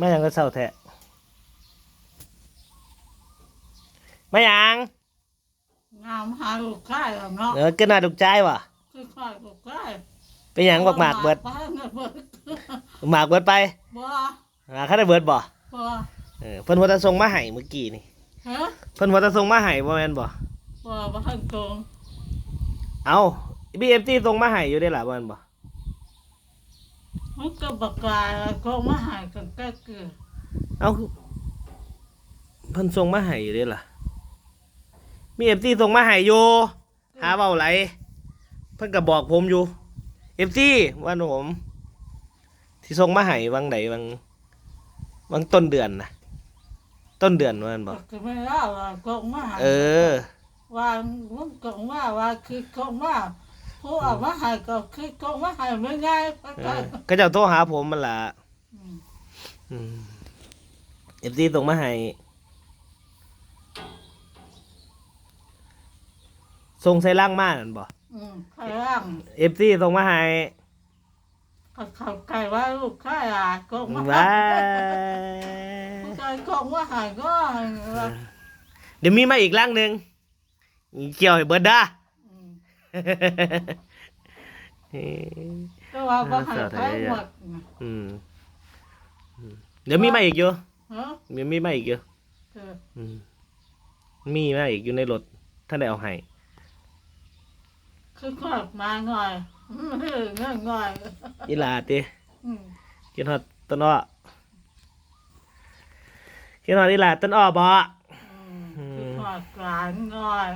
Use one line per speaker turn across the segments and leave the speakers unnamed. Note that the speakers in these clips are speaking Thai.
มาหยังก็เศร้าแท้มาหยัง
งามหาลูกชายแล้วเนาะ
เออเกินหน้าดุกใจวะ
คือค่อยลูกชาย
เป็นหยังบักหมากเบิด
บ้านเบิด
หมากเบิดไป
บ่
อ่าเขาได้เบิดบ่
บ่
เออเพิ่นว่าจะส่งมาให้เมื่อกี้นี่
ฮะ
เพิ่นว่าจะส่งมาให้บ่แม่นบ่
บ่บ่ทันตรง
เอ้า BMT ส่งมาให้อยู่ได้ล่ะบ่แม่นบ่
มันก็บักกลายก็มาหายกันก็คือ
เอ้าเพิ่นส่งมาให้อยู่ได้ล่ะ มี FT ส่งมาให้อยู่หาเว้าไหลเพิ่นก็บอกผมอยู่ FT ว่าผม ที่ส่งมาให้วังใดวังวังต้นเดือนนะต้นเดือนว่าแม่นบ่
ก็คือไม่เล่าว่าก็มาหาย
เออ
ว่ามันก็ว่าว่าคือก็ว่า ผู้เอามาหายก็คือก็มาหายไม่ง่ายก็
เอ
ก็
อก็เจ้าโทรหาผมมันล่ะ
อืม
อืม FT ส่งมาให้ส่งใส่ล่างมานั่นบ่
อืมใครร่าง
FT ส่งมาให้
ก็เข้าใจว่าลูกชายอะก็มา
ว้า
ลูกชายก็มาหายก็ว่า
เดี๋ยวมีมาอีกล่างหนึ่งเกี่ยวให้เบิร์ดด้า
อืม ก็ว่าบ่หายไปหมด
อืมอืมเดี๋ยวมีมาอีกอยู่
ฮะ
เดี๋ยวมีมาอีกอยู่
คือ
อืมมีมาอีกอยู่ในรถท่านได้เอาให้
คือขอบมาหน่อยอืมเงื่อนหน่อย
อีหลาติ
อืม
กินฮอดต้นอ้อกินฮอดอีหลาต้นอ้อบ่
อืมคือขอบกลางหน่อย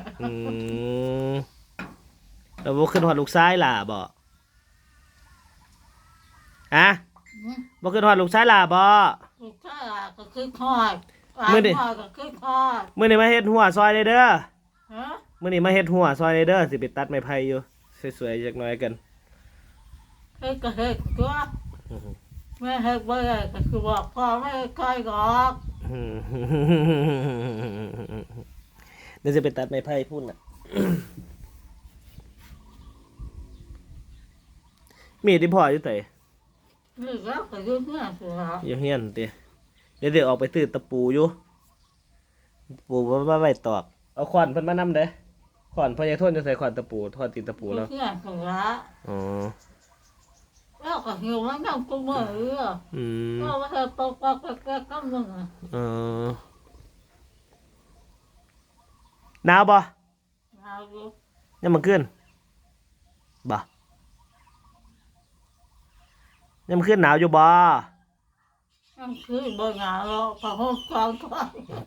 อืมแล้วบ่ขึ้นฮอดลูกซ้ายล่ะบ่ฮะ
อืม
บ่ขึ้นฮอดลูกซ้ายล่ะบ่
ลูกชายอะก็คือขอบ
มื้อนี้
หลานก็คือขอบ
มื้อนี้มาเฮ็ดหัวซอยเลยเด้อ
ฮะ
มื่อนี้มาเฮ็ดหัวซอยในเด้อสิไปตัดไม้ไผ่อยู่สวยๆจักหน่อยกัน
เฮ็ดก็เฮ็ดตัวแม่เฮ็ดบ่ได้ก็คือบอกพ่อไม่ค่อยกอก
เดี๋ยวจะไปตัดไม้ไผ่พุ่นน่ะ มีดที่พ่ออยู่ไส
นี่แล้วก็อยุ่งเนี่ยสิครับ
อยู่เฮียนติเดี๋ยวเดี๋ยวออกไปตื้อตะปูอยู่ปูว่าไว้ตอกเอาขวานเพิ่นมานำเด้อขวานพ่อใหญ่ทนจะใส่ขวานตะปูทอดติดตะปูแล้ว
เพื่อนของละ
อ๋อ
แล้วก็หิวมันนั่งกูมือเออ
อืม
ก็ว่าเธอตกปากแกก็มึงอะ
เออหนาวบ่
เอาอยู่
ยังมันขึ้นบ่ ยังมันขึ้นหนาวอยู่บ่
นั่งคือบ่หนาวหรอกพอห้องกองก็
ป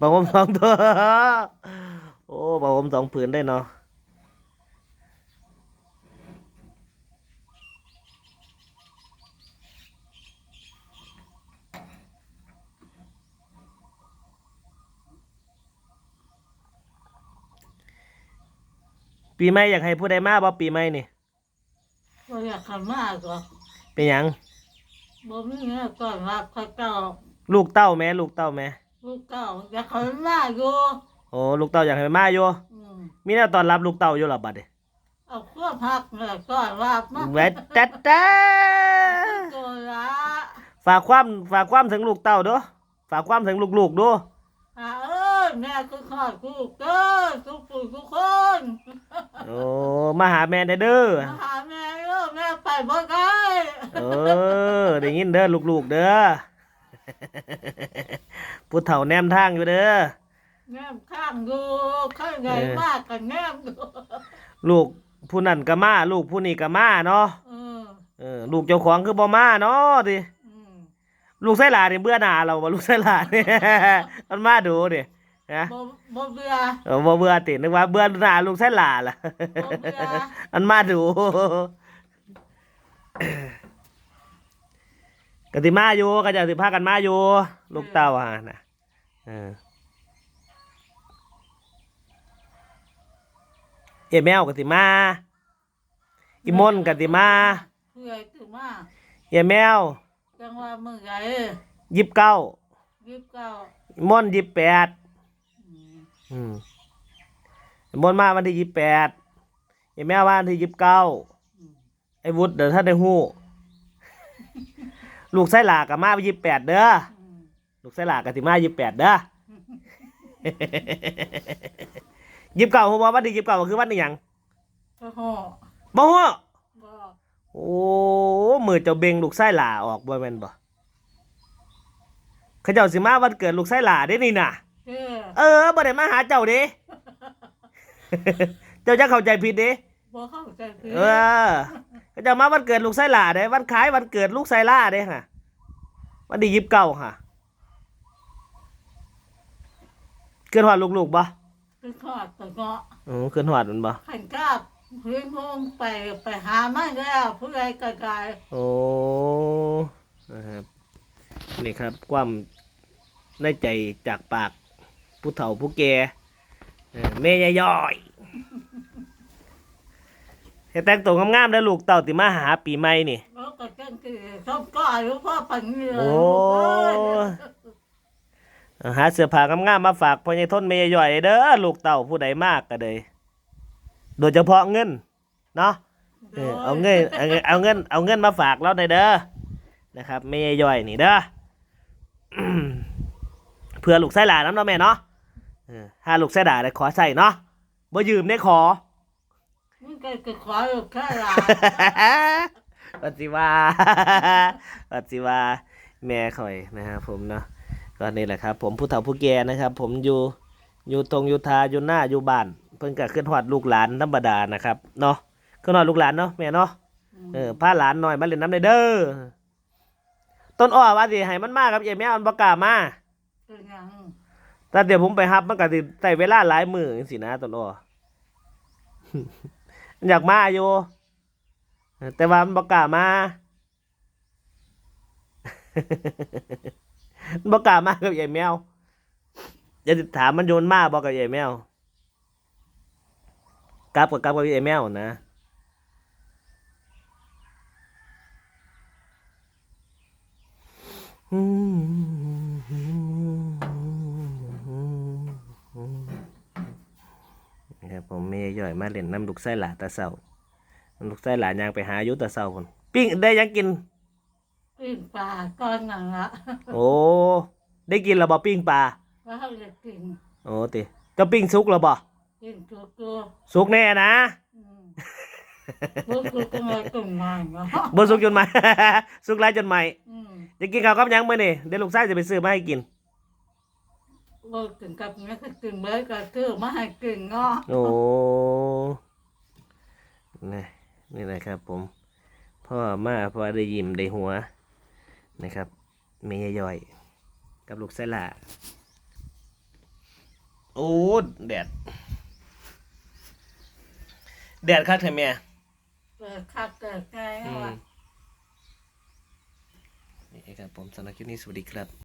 ะผมสองตัว โอ้ปะผมสองผืนได้เนาะ ปีใหม่อยากให้ผู้ใดมาบ่ปีใหม่นี่
บ่อยากขันมากหรอก
เป็นหยัง
บ่มีเงินก่อนรับข้าเก่า
ลูกเต้าแม่ลูกเต้าแม่
ลูกเก่าอยากขันมากอยู่
โอ้ลูกเต้าอยากให้มาอยู่
อืม
มีแนวตอนรับลูกเต้าอยู่หรอบัดนี้
เอาเครื่องพักเนี่ยก่อนรับมา
แวดแต๊ดแต๊ด
ตัวละ
ฝากความฝากความถึงลูกเต้าเด้อฝากความถึงลูกๆเด้วย
อ่าเอ้ยแม่คือขอดกูเกินทุกผู้ทุกคน
โอ้มาหาแม่ได้เด้อ
มาหาแม่เด้อแม่ไปบ่ได้
เออได้ยินเด้อลูกๆเด้อผู้เฒ่าแนมทางอยู่เด้อ
แม่ข้างดูข้างใหญ่มากกันแม่ดู
ลูกผู้นั่นก็มาลูกผู้นี้ก็มาเนาะ
เออ
เออลูกเจ้าของคือบ่มาเนาะติ
อืม
ลูกไส้หลานนี่เบื่อหน้าเราบ่ลูกไส้หลานนี่มันมาดูดินะ
บ่บ่เบื่อ
เออบ่เบื่อตินึกว่าเบื่อหน้าลูกไส้หลานล่ะ
บ่เบื่อ
มันมาดู กติมาอยู่ก็จะสิพากันมาอยู่ลูกเต้าอะนะเออเอแมวกติมาอีมนกติมา
เพื่อถึงมา
เอแมว
จังว่ามึงไง
ยิบเก้า
ยิบเก้า
อีมนยิบแปด
อืม
อืมอีมนมาวันที่ยิบแปดเอแมวมาวันที่ยิบเก้า
อืม
ไอ้วุฒิเดี๋ยวถ้าได้หู้ ลูกไส้หลากับมาวันยี่แปดเด้อ
อืม
ลูกไส้หลากติมายี่แปดเด้อยิบเก่าผมว่าวันที่ยิบเก่าคือวันนี้หยัง
ก็โห
บ่ฮู้
บอก
โอ้มือเจ้าเบงลูกไส้หลาออกบ่แม่นบ่เขาเจ้าสิมาวันเกิดลูกไส้หลาเด้นี่น่ะ
เออ
เออบ่ได้มาหาเจ้าเด้เจ้าจะเข้าใจผิดเด้
บอกเข้าใจผิด
เออ เขาเจะมาวันเกิดลูกไส้หลาเด้วันคล้ายวันเกิดลูกไส้ล่าเด้ฮะวันที่ยิบเก่าค่ะ เกินหอดลูกๆบ่
ไปทอดไปเงาะ
อือเกินหอดมันบ่
ขันกล้าพื้นพงไปไปหามันแล้วผู้ใดไกล
โอ้นะครับนี่ครับ ความในใจจากปากผู้เฒ่าผู้แก่เออแม่ยาย ย่อยให้แต่งตัวงามๆได้อลูกเต่าติมาหาปีใหม่นี่
ๆแล้วก็จังคือชอบก็อายุพ่อปังนี่เลย
โอ้ หาเสื้อผ้างามๆมาฝากพ่อใหญ่ทนแม่ยายย่อยเด้อลูกเต่าผู้ใดมากก็เลยโดยเฉพาะเงินเนาะ เออเอาเงินเอาเงินเอาเงินเอาเงินมาฝากเราหน่อยเด้อนะครับไม่ย่อยนี่เด้ออืมเพื่อลูกไส้หลานน้ำเนาะแม่เนาะเออถ้าลูกไส้หลานได้ขอใส่เนาะบ่ยืมได้ขอ
มึงก็จะขออยู่แค่ลา
ปัจจิวาปัจจิวาแม่ข่อยนะครับผมเนาะก็นี่แหละครับ ผมผู้เฒ่าผู้แก่นะครับ ผมอยู่อยู่ตรงอยู่ทาอยู่หน้าอยู่บ้าน เพิ่นก็ขึ้นฮอดลูกหลานธรรมดานะครับเนาะขึ้นฮอดลูกหลานเนาะแม่เนาะเออพาหลานหน่อยมาเล่นน้ำได้เด้อต้นอ้อว่าสิให้มันมากับเอี่ยแม่มันบ่กล้ามา
เป็นหยัง
แต่เดี๋ยวผมไปฮับมันก็สิใช้เวลาหลายมื้อจังซี่นะต้นอ้อ มันอยากมาอยู่ แต่ว่ามันบ่กล้ามา มันบ่กล้ามากับเอี่ยแมวอย่าสิถามมันโยนมาบ่กับเอี่ยแมวกลับกับกลับกับเอี่ยแมวนะนะครับผมไม่ย่ อยมาเล่นน้ำลูกไส้หลาตาเศร้าน้ำลูกไส้หลายางไปหาอยุตาเศร้าคนปิ้งได้ยังกิน
ปิ้งปลาก้อนหนังละ
โอ้ได้กินแล้วบ่ปิ้งปลา
ว่าเขาจะกิน
โอ้ติจะปิ้งสุกแล้วบ่
กินตัวตัว
สุกแน่นะ
อืมลูกคือก็ไม่ตึงมันเนาะ
บ่สุกจนใหม่สุกหลายจนให
ม่
จะกินข้าวกับหยังมื้อนี่เดี๋ยวลูกไส้จะไปซื้อมาให้กิน
บ่ถึงกับแม่ก็ตึงเบิดก็คือมาให้กินเนาะ
โอ้นี่นี่นะครับ ผม พ่อมาพ่อได้ยิ้มได้หัวนะครับเมยย่อยกับลูกไส้หลาโอ้แดด แดดคักแท้แม่
เกิดคักเกิดไง
อืม
วะ
นี่ครับผมสำหรับคลิปนี้สวัสดีครับ